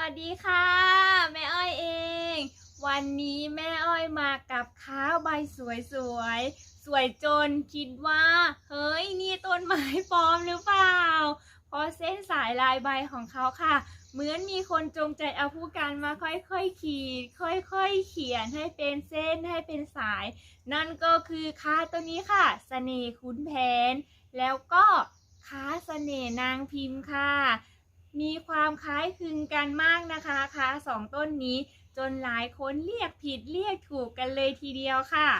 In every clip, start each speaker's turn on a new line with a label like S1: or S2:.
S1: วัสดีค่ะ แม่อ้อยเอง วันนี้แม่อ้อยมากับข้าวใบสวยสวยๆสวยจนคิดว่า เฮ้ยนี่ต้นไม้ปลอมหรือเปล่า เพราะเส้นสายลายใบของเขาค่ะ เหมือนมีคนจงใจเอาผู้การมาค่อยๆขีด ค่อยๆเขียนให้เป็นเส้นให้เป็นสาย นั่นก็คือค้าตัวนี้ค่ะเสน่ห์ขุนแผน แล้วก็ค้าเสน่ห์นางพิมพ์ค่ะ มีความคล้ายคลึงกันมากนะคะค้าสองต้นนี้จนหลายคนเรียกผิดเรียกถูกกันเลยทีเดียวค่ะ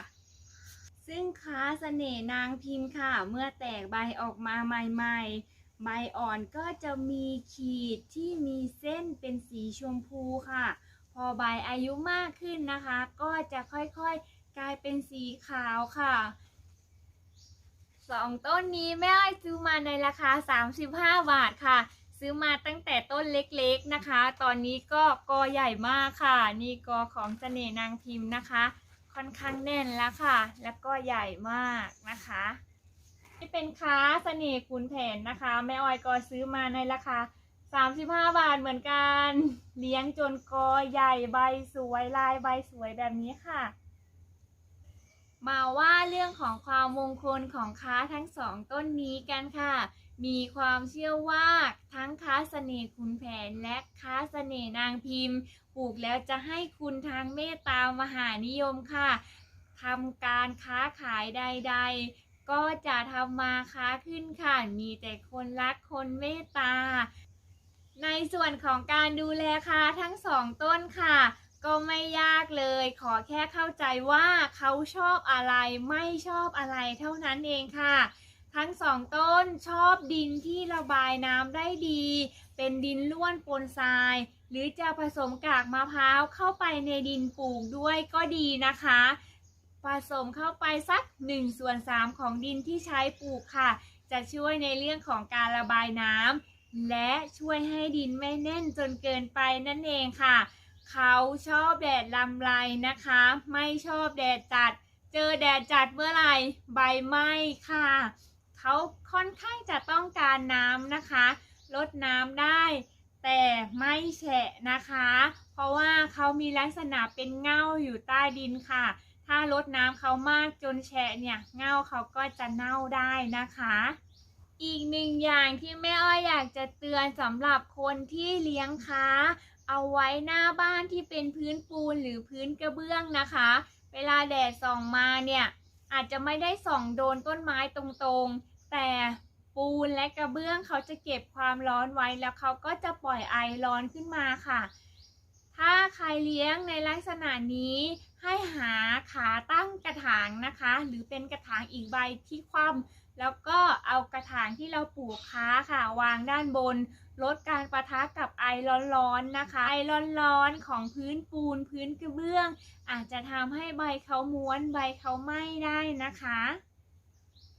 S1: ซึ่งค้าเสน่ห์นางพิมพ์ค่ะ เมื่อแตกใบออกมาใหม่ๆ ใบอ่อนก็จะมีขีดที่มีเส้นเป็นสีชมพูค่ะ พอใบอายุมากขึ้นนะคะ ก็จะค่อยๆกลายเป็นสีขาวค่ะสองต้นนี้แม่อ้อยซื้อมาในราคา 35 บาทค่ะ ซื้อมาตั้งแต่ต้นเล็กๆนะคะ ตอนนี้ก็กอใหญ่มากค่ะ นี่กอของเสน่นางพิมพ์นะคะ ค่อนข้างแน่นแล้วค่ะ แล้วก็ใหญ่มากนะคะนี่เป็นค้าเสน่ห์ขุนแผนนะคะ แม่อ้อยก็ซื้อมาในราคา35 บาทเหมือนกัน เลี้ยงจนกอใหญ่ใบสวยลายใบสวยแบบนี้ค่ะ มาว่าเรื่องของความมงคลของค้าทั้งสองต้นนี้กันค่ะ มีความเชื่อว่าทั้งค้าเสน่ห์คุณแผนและค้าเสน่ห์นางพิมพ์ ปลูกแล้วจะให้คุณทางเมตตามหานิยมค่ะทำการค้าขายใด ๆ ก็จะทำมาค้าขึ้นค่ะ มีแต่คนรักคนเมตตา ในส่วนของการดูแลค้าทั้งสองต้นค่ะ ก็ไม่ยากเลย ขอแค่เข้าใจว่าเขาชอบอะไรไม่ชอบอะไรเท่านั้นเองค่ะ ทั้งสองต้นชอบดินที่ระบายน้ำได้ดี เป็นดินล้วนปนทราย หรือจะผสมกากมะพร้าวเข้าไปในดินปลูกด้วยก็ดีนะคะ ผสมเข้าไปสัก1ส่วน3ของดินที่ใช้ปลูกค่ะ จะช่วยในเรื่องของการระบายน้ำและช่วยให้ดินไม่แน่นจนเกินไปนั่นเองค่ะ เขาชอบแดดลำไรนะคะ ไม่ชอบแดดจัด เจอแดดจัดเมื่อไหร่ใบไหม้ค่ะ เขาค่อนข้างจะต้องการน้ำนะคะลดน้ำได้ แต่ไม่แฉะนะคะ เพราะว่าเขามีลักษณะเป็นเง่าอยู่ใต้ดินค่ะ ถ้าลดน้ำเขามากจนแฉะเนี่ยเง่าเขาก็จะเน่าได้นะคะ อีกหนึ่งอย่างที่แม่อ้อยอยากจะเตือนสำหรับคนที่เลี้ยงค้า เอาไว้หน้าบ้านที่เป็นพื้นปูนหรือพื้นกระเบื้องนะคะ เวลาแดดส่องมาเนี่ย อาจจะไม่ได้ส่องโดนต้นไม้ตรงๆ แต่ปูนและกระเบื้องเขาจะเก็บความร้อนไว้แล้วเขาก็จะปล่อยไอร้อนขึ้นมาค่ะ ถ้าใครเลี้ยงในลักษณะนี้ให้หาขาตั้งกระถางนะคะ หรือเป็นกระถางอีกใบที่คว่ำ แล้วก็เอากระถางที่เราปลูกค้าค่ะ วางด้านบน ลดการประทะกับไอร้อนๆนะคะ ไอร้อนๆของพื้นปูนพื้นกระเบื้อง อาจจะทำให้ใบเขาม้วนใบเขาไหม้ได้นะคะ